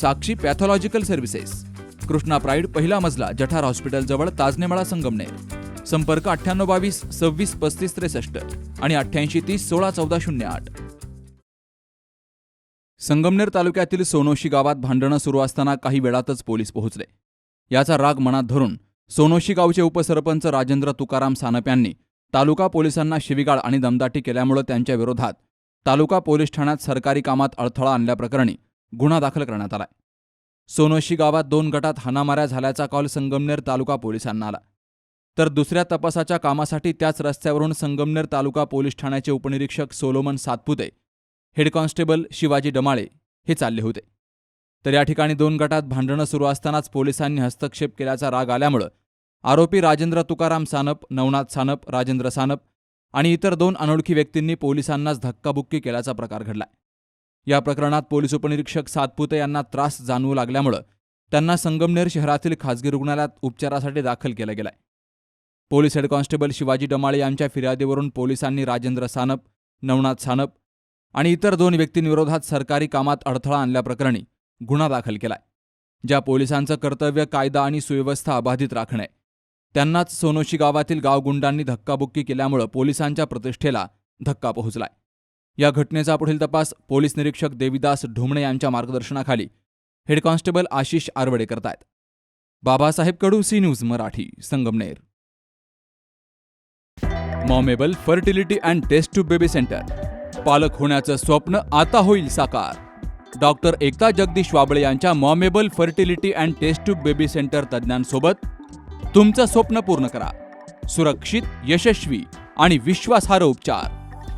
Sakshi pathological services. Krishna pride पहिला मजला जठार hospital जवळ ताजनेमाळा संगमनेर. संपर्क अठ्ठ्याण्णव बावीस सव्वीस पस्तीस त्रेसष्ट आणि अठ्ठ्याऐंशी तीस सोळा चौदा शून्य आठ. संगमनेर तालुक्यातील सोनोशी गावात भांडणं सुरू असताना काही वेळातच पोलीस पोहोचले. याचा राग मनात धरून सोनोशी गावचे उपसरपंच राजेंद्र तुकाराम सानप यांनी तालुका पोलिसांना शिवीगाळ आणि दमदाटी केल्यामुळे त्यांच्या विरोधात तालुका पोलीस ठाण्यात सरकारी कामात अडथळा आणल्याप्रकरणी गुन्हा दाखल करण्यात आलाय. सोनोशी गावात दोन गटात हाणामाऱ्या झाल्याचा कॉल संगमनेर तालुका पोलिसांना आला. तर दुसऱ्या तपासाच्या कामासाठी त्याच रस्त्यावरून संगमनेर तालुका पोलीस ठाण्याचे उपनिरीक्षक Solomon Satpute head constable Shivaji Damale हे चालले होते. तर या ठिकाणी दोन गटात भांडणं सुरू असतानाच पोलिसांनी हस्तक्षेप केल्याचा राग आल्यामुळं आरोपी राजेंद्र तुकाराम सानप नवनाथ सानप राजेंद्र सानप आणि इतर दोन अनोळखी व्यक्तींनी पोलिसांनाच धक्काबुक्की केल्याचा प्रकार घडलाय. या प्रकरणात पोलीस उपनिरीक्षक सातपुते यांना त्रास जाणवू लागल्यामुळं त्यांना संगमनेर शहरातील खासगी रुग्णालयात उपचारासाठी दाखल केलं गेलंय. Police head constable Shivaji Damale यांच्या फिर्यादीवरून पोलिसांनी राजेंद्र सानप नवनाथ सानप आणि इतर दोन व्यक्तींविरोधात सरकारी कामात अडथळा आणल्याप्रकरणी गुन्हा दाखल केलाय ज्या पोलिसांचं कर्तव्य कायदा आणि सुव्यवस्था अबाधित राखणे. त्यांनाच सोनोशी गावातील गावगुंडांनी धक्काबुक्की केल्यामुळं पोलिसांच्या प्रतिष्ठेला धक्का पोहोचलाय. या घटनेचा पुढील तपास पोलीस निरीक्षक देविदास ढोमणे यांच्या मार्गदर्शनाखाली. हेड कॉन्स्टेबल आशिष आरवडे करतायत. Babasaheb Kadu C news Marathi Sangamner. Momable fertility and test tube baby centre. पालक होण्याचं स्वप्न आता होईल साकार. डॉक्टर एकता जगदीश वाबळे यांच्या Momable fertility and test tube baby centre तज्ज्ञांसोबत तुमचं स्वप्न पूर्ण करा. सुरक्षित यशस्वी आणि विश्वासार्ह उपचार.